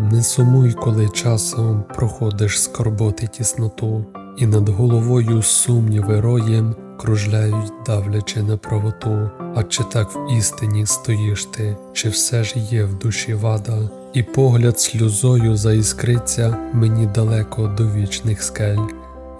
Не сумуй, коли часом проходиш скорботи тісноту, і над головою сумніви роєм кружляють, давлячи на правоту. А чи так в істині стоїш ти, чи все ж є в душі вада, і погляд сльозою заіскриться мені далеко до вічних скель.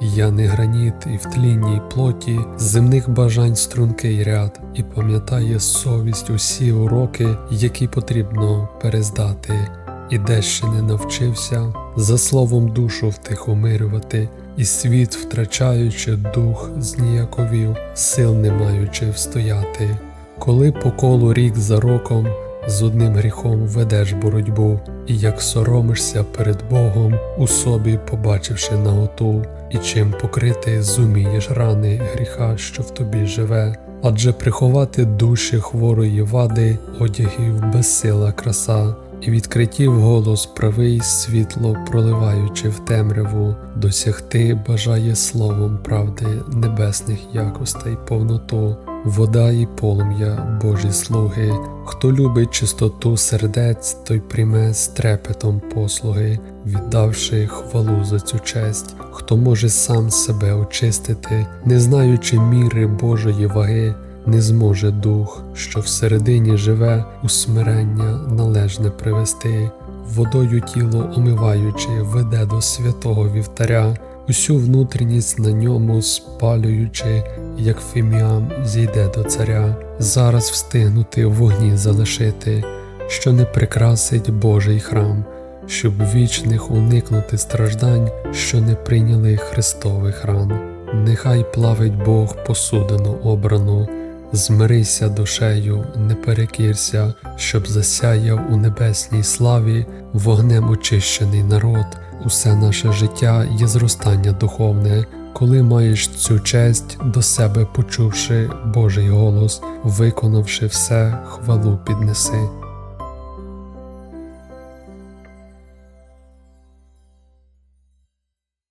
Я не граніт і в тлінній плоті земних бажань стрункий ряд, і пам'ятає совість усі уроки, які потрібно перездати, і де ще не навчився за словом душу втихомирювати, і світ, втрачаючи дух, зніяковів, сил не маючи встояти. Коли по колу рік за роком з одним гріхом ведеш боротьбу, і як соромишся перед Богом, у собі побачивши наготу, і чим покрити зумієш рани гріха, що в тобі живе, адже приховати душі хворої вади, одягів безсила краса, і відкритів голос правий світло проливаючи в темряву, досягти бажає словом правди небесних якостей повноту. Вода і полум'я Божі слуги, хто любить чистоту сердець, той прийме з трепетом послуги, віддавши хвалу за цю честь, хто може сам себе очистити, не знаючи міри Божої ваги, не зможе дух, що всередині живе, у смирення належне привести, водою тіло омиваючи, веде до святого вівтаря усю внутрішність на ньому спалюючи, як фіміам зійде до царя, зараз встигнути в вогні залишити, що не прикрасить Божий храм, щоб вічних уникнути страждань, що не прийняли Христових ран. Нехай плавить Бог посудину обрану, змирися душею, не перекірся, щоб засяяв у небесній славі вогнем очищений народ. Усе наше життя є зростання духовне, коли маєш цю честь до себе почувши Божий голос, виконавши все, хвалу піднеси.